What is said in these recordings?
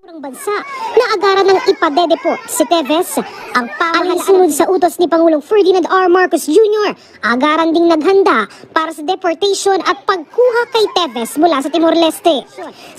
ng bansa na agaran ng ipadedeport si Teves. Ang pamahalaan sa utos ni Pangulong Ferdinand R. Marcos Jr. Agaran ding naghanda para sa deportation at pagkuha kay Teves mula sa Timor-Leste.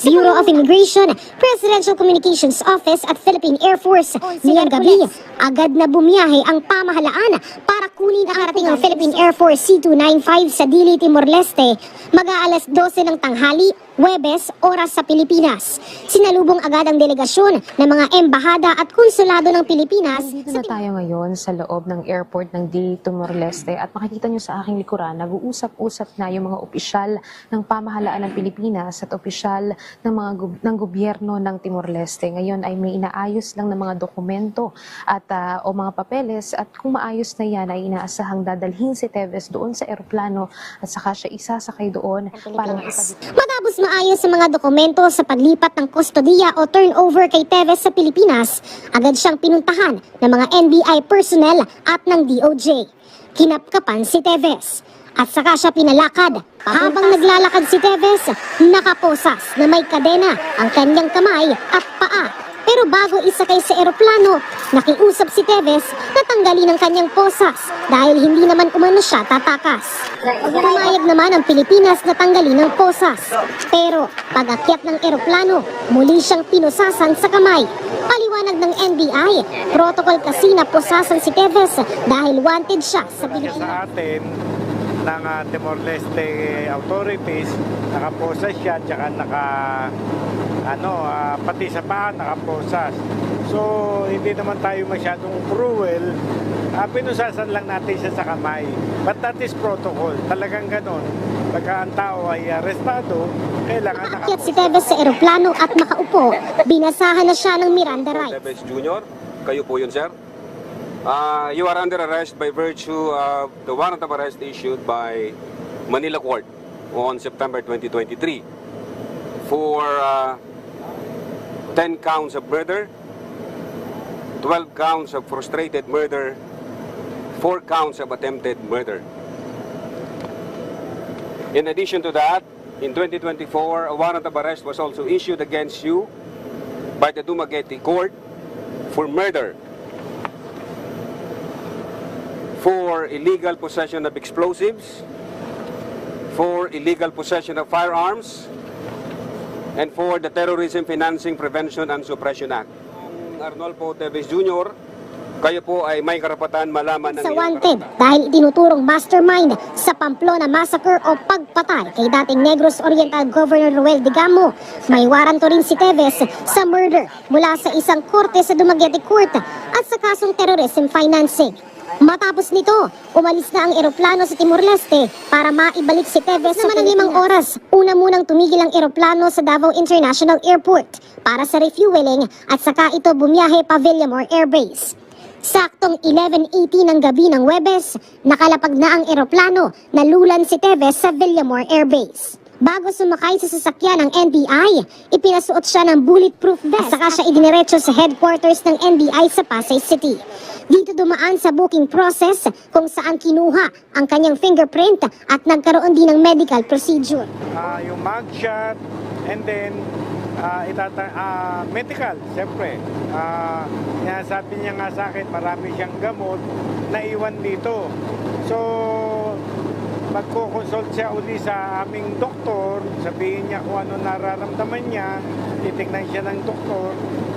Bureau of Immigration, Presidential Communications Office at Philippine Air Force niyang gabi agad na bumiyahe ang pamahalaan kunin ang karating ang Philippine Air Force C-295 sa Dili, Timor-Leste mag-aalas 12 ng tanghali, Webes, oras sa Pilipinas. Sinalubong agad ang delegasyon ng mga embahada at konsulado ng Pilipinas Dito na tayo ngayon sa loob ng airport ng Dili, Timor-Leste at makikita nyo sa aking likuran, nag-uusap-usap na yung mga opisyal ng pamahalaan ng Pilipinas at opisyal ng mga ng gobyerno ng Timor-Leste. Ngayon ay may inaayos lang ng mga dokumento at ah, o mga papeles at kung maayos na yan ay inaasahang dadalhin si Teves doon sa eroplano at saka siya isasakay doon para Matapos maayos sa mga dokumento sa paglipat ng kustodiya o turnover kay Teves sa Pilipinas, agad siyang pinuntahan ng mga NBI personnel at ng DOJ. Kinapkapan si Teves at saka siya pinalakad. Habang naglalakad si Teves, nakaposas na may kadena ang kanyang kamay at paa. Pero bago isakay sa eroplano, nakiusap si Teves na tanggalin ang kanyang posas dahil hindi naman umano siya tatakas. Pumayag naman ang Pilipinas na tanggalin ang posas. Pero pag-akyat ng eroplano, muli siyang pinusasan sa kamay. Paliwanag ng NBI, protocol kasi na posasan si Teves dahil wanted siya sa Pilipinas. ng uh, Timor-Leste authorities, nakaposas siya, tsaka naka, ano, ah, pati sa paa nakaposas. So, hindi naman tayo masyadong cruel. Uh, pinusasan lang natin siya sa kamay. But that is protocol. Talagang ganon. Pagka ang tao ay arestado, kailangan Nakakyat si Teves sa eroplano at makaupo, binasahan na siya ng Miranda rights. Tevez Jr., kayo po yun, sir. Uh, you are under arrest by virtue of the warrant of arrest issued by Manila Court on September 2023 for uh, 10 counts of murder, 12 counts of frustrated murder, 4 counts of attempted murder. In addition to that, in 2024, a warrant of arrest was also issued against you by the Dumaguete Court for murder, for illegal possession of explosives, for illegal possession of firearms, and for the Terrorism Financing Prevention and Suppression Act. Arnolfo Teves Jr., kayo po ay may karapatan malaman ng sa wanted karapatan. dahil tinuturong mastermind sa Pamplona Massacre o pagpatay kay dating Negros Oriental Governor Ruel Digamo. May waranto rin si Teves sa murder mula sa isang korte sa Dumaguete Court at sa kasong terrorism financing. Matapos nito, umalis na ang eroplano sa Timor-Leste para maibalik si Teves sa ng limang oras. Una munang tumigil ang eroplano sa Davao International Airport para sa refueling at saka ito bumiyahe pa Villamor Air Base. Saktong 11.80 ng gabi ng Webes, nakalapag na ang eroplano na lulan si Teves sa Villamor Air Base. Bago sumakay sa sasakyan ng NBI, ipinasuot siya ng bulletproof vest at saka siya idiniretso sa headquarters ng NBI sa Pasay City. Dito dumaan sa booking process kung saan kinuha ang kanyang fingerprint at nagkaroon din ng medical procedure. Ah, yung mugshot, and then ah, itata ah, medical, siyempre. Ah, yan, sabi niya nga sa akin, marami siyang gamot na iwan dito. So, magko-consult siya uli sa aming doktor, sabihin niya kung ano nararamdaman niya, titignan siya ng doktor,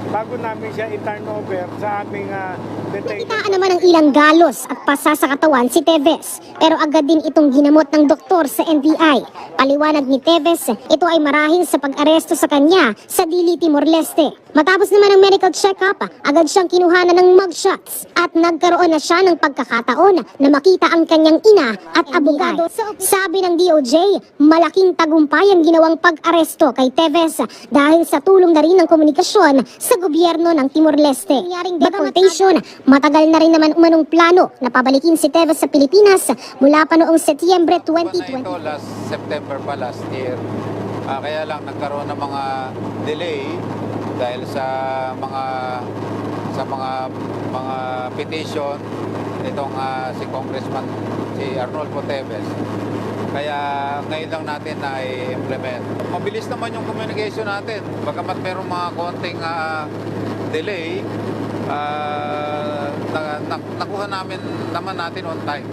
bago namin siya i-turn over sa aming uh, Nakitaan naman ng ilang galos at pasa sa katawan si Teves. Pero agad din itong ginamot ng doktor sa NBI. Paliwanag ni Teves, ito ay marahil sa pag-aresto sa kanya sa Dili, Timor-Leste. Matapos naman ang medical check-up, agad siyang kinuhanan ng mugshots at nagkaroon na siya ng pagkakataon na makita ang kanyang ina at abogado. Sabi ng DOJ, malaking tagumpay ang ginawang pag-aresto kay Teves dahil sa tulong na rin ng komunikasyon sa gobyerno ng Timor-Leste. Deportation, matagal na rin naman umanong plano na pabalikin si Teves sa Pilipinas mula pa noong Setyembre Buwan na 2020. ito, last September pa last year. Ah, kaya lang nagkaroon ng mga delay dahil sa mga sa mga mga petition nitong ah, si Congressman si Arnolfo Teves Kaya ngayon lang natin na i-implement. Mabilis naman yung communication natin. Bagamat merong mga konting ah, delay, ah, na, na- nakuha namin naman natin on time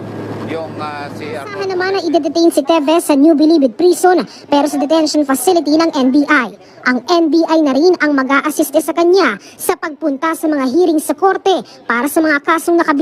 yung ah, si Asahan naman na idedetain si Tevez sa New Bilibid Prison pero sa detention facility ng NBI. Ang NBI na rin ang mag-a-assist sa kanya sa pagpunta sa mga hearing sa korte para sa mga kasong nakabi